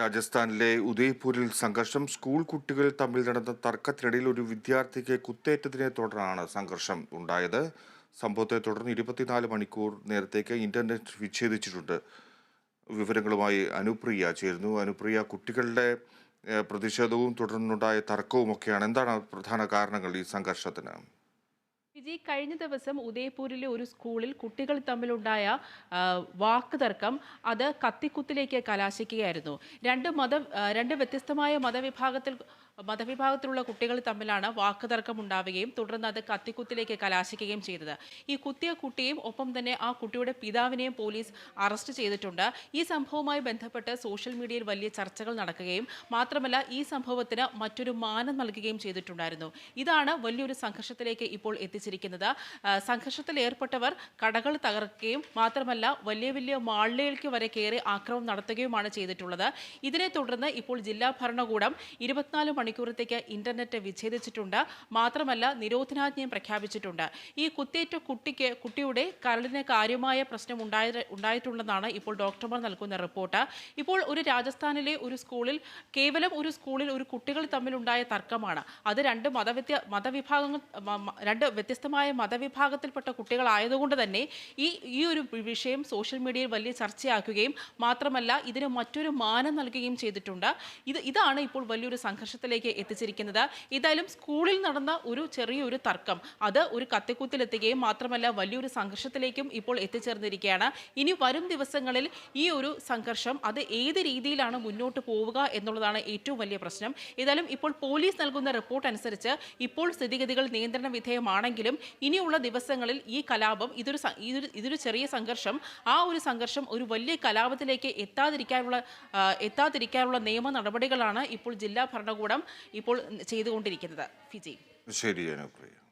രാജസ്ഥാനിലെ ഉദയ്പൂരിൽ സംഘർഷം. സ്കൂൾ കുട്ടികൾ തമ്മിൽ നടന്ന തർക്കത്തിനിടയിൽ ഒരു വിദ്യാർത്ഥിക്ക് കുത്തേറ്റതിനെ തുടർന്നാണ് സംഘർഷം ഉണ്ടായത്. സംഭവത്തെ തുടർന്ന് ഇരുപത്തിനാല് മണിക്കൂർ നേരത്തേക്ക് ഇന്റർനെറ്റ് വിച്ഛേദിച്ചിട്ടുണ്ട്. വിവരങ്ങളുമായി അനുപ്രിയ ചേരുന്നു. അനുപ്രിയ കുട്ടികളുടെ പ്രതിഷേധവും തുടർന്നുണ്ടായ തർക്കവുമൊക്കെയാണ്. എന്താണ് പ്രധാന കാരണങ്ങൾ ഈ സംഘർഷത്തിന്? വിജി കഴിഞ്ഞ ദിവസം ഉദയപൂരിലെ ഒരു സ്കൂളിൽ കുട്ടികൾ തമ്മിലുണ്ടായ വാക്ക് തർക്കം അത് കത്തിക്കുത്തിലേക്ക് കലാശിക്കുകയായിരുന്നു. രണ്ട് മത രണ്ട് വ്യത്യസ്തമായ മതവിഭാഗത്തിൽ മതവിഭാഗത്തിലുള്ള കുട്ടികൾ തമ്മിലാണ് വാക്ക് തർക്കം ഉണ്ടാവുകയും തുടർന്ന് അത് കത്തിക്കുത്തിലേക്ക് കലാശിക്കുകയും ചെയ്തത്. ഈ കുത്തിയ കുട്ടിയും ഒപ്പം തന്നെ ആ കുട്ടിയുടെ പിതാവിനെയും പോലീസ് അറസ്റ്റ് ചെയ്തിട്ടുണ്ട്. ഈ സംഭവവുമായി ബന്ധപ്പെട്ട് സോഷ്യൽ മീഡിയയിൽ വലിയ ചർച്ചകൾ നടക്കുകയും മാത്രമല്ല ഈ സംഭവത്തിന് മറ്റൊരു മാനം നൽകുകയും ചെയ്തിട്ടുണ്ടായിരുന്നു. ഇതാണ് വലിയൊരു സംഘർഷത്തിലേക്ക് ഇപ്പോൾ എത്തിച്ചിരിക്കുന്നത്. ആ, സംഘർഷത്തിൽ ഏർപ്പെട്ടവർ കടകൾ തകർക്കുകയും മാത്രമല്ല വലിയ വലിയ മാളിലേക്ക് വരെ കയറി ആക്രമണം നടത്തുകയുമാണ് ചെയ്തിട്ടുള്ളത്. ഇതിനെ തുടർന്ന് ഇപ്പോൾ ജില്ലാ ഭരണകൂടം ഇരുപത്തിനാല് മണിക്കൂറത്തേക്ക് ഇന്റർനെറ്റ് വിച്ഛേദിച്ചിട്ടുണ്ട്. മാത്രമല്ല നിരോധനാജ്ഞയും പ്രഖ്യാപിച്ചിട്ടുണ്ട്. ഈ കുത്തേറ്റ കുട്ടിക്ക് കുട്ടിയുടെ കരളിന് കാര്യമായ പ്രശ്നം ഉണ്ടായ ഇപ്പോൾ ഡോക്ടർമാർ നൽകുന്ന റിപ്പോർട്ട്. ഇപ്പോൾ ഒരു രാജസ്ഥാനിലെ ഒരു സ്കൂളിൽ കേവലം ഒരു സ്കൂളിൽ ഒരു കുട്ടികൾ തമ്മിലുണ്ടായ തർക്കമാണ്. അത് രണ്ട് മതവിഭാഗങ്ങൾ രണ്ട് മ- വ്യത്യസ്തമായ മതവിഭാഗത്തിൽപ്പെട്ട കുട്ടികളായതുകൊണ്ട് തന്നെ ഈ ഈ ഒരു വിഷയം സോഷ്യൽ മീഡിയയിൽ വലിയ ചർച്ചയാക്കുകയും മാത്രമല്ല ഇതിന് മറ്റൊരു മാനം നൽകുകയും ചെയ്തിട്ടുണ്ട്. ഇത് ഇതാണ് ഇപ്പോൾ വലിയൊരു സംഘർഷത്തിലേക്ക് എത്തിച്ചിരിക്കുന്നത്. ഏതായാലും സ്കൂളിൽ നടന്ന ഒരു ചെറിയൊരു തർക്കം. അത് ഒരു കത്തിക്കുത്തിലെത്തുകയും മാത്രമല്ല വലിയൊരു സംഘർഷത്തിലേക്കും ഇപ്പോൾ എത്തിച്ചേർന്നിരിക്കുകയാണ്. ഇനി വരും ദിവസങ്ങളിൽ ഈ ഒരു സംഘർഷം അത് ഏത് രീതിയിലാണ് മുന്നോട്ട് പോവുക എന്നുള്ളതാണ് ഏറ്റവും വലിയ പ്രശ്നം. ഏതായാലും ഇപ്പോൾ പോലീസ് നൽകുന്ന റിപ്പോർട്ട് അനുസരിച്ച് ഇപ്പോൾ സ്ഥിതിഗതികൾ നിയന്ത്രണ വിധേയമാണെങ്കിലും ഇനിയുള്ള ദിവസങ്ങളിൽ ഈ കലാപം ഇതൊരു ഇതൊരു ഇതൊരു ചെറിയ സംഘർഷം ആ ഒരു സംഘർഷം ഒരു വലിയ കലാപത്തിലേക്ക് എത്താതിരിക്കാനുള്ള എത്താതിരിക്കാനുള്ള നിയമ നടപടികളാണ് ഇപ്പോൾ ജില്ലാ ഭരണകൂടം ഇപ്പോൾ ചെയ്തുകൊണ്ടിരിക്കുന്നത്. ഫിജി. ശരി അനുപ്രിയ.